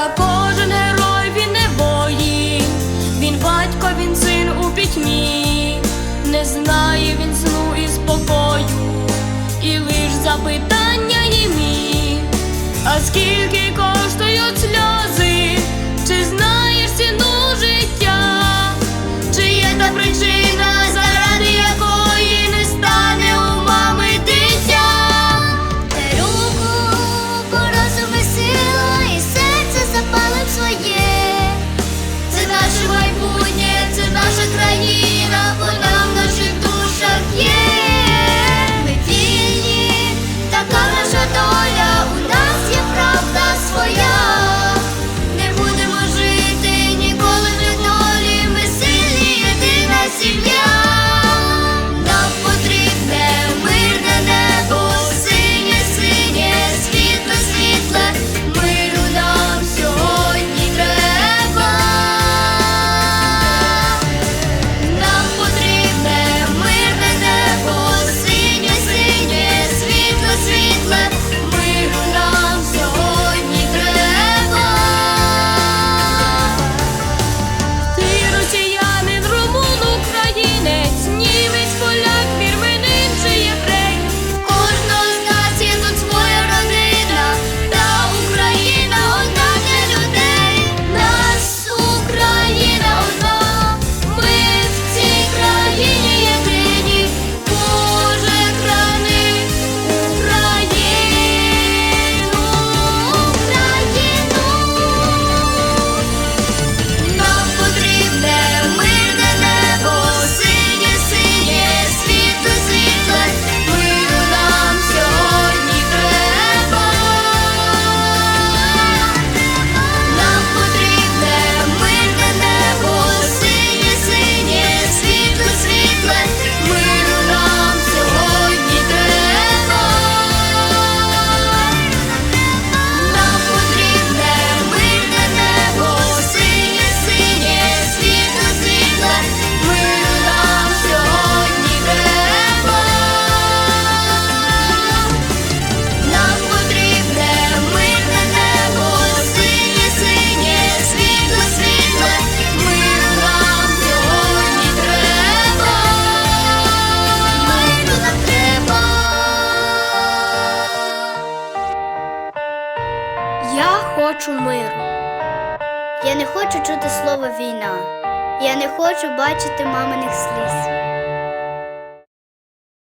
Е, кожен герой він не бої, він батько, він син у пітьмі, не знає він сну і спокою, і лиш запитання німі, а скільки коштують сльози, чи знає. хочу миру. Я не хочу чути слово війна. Я не хочу бачити маминих сліз.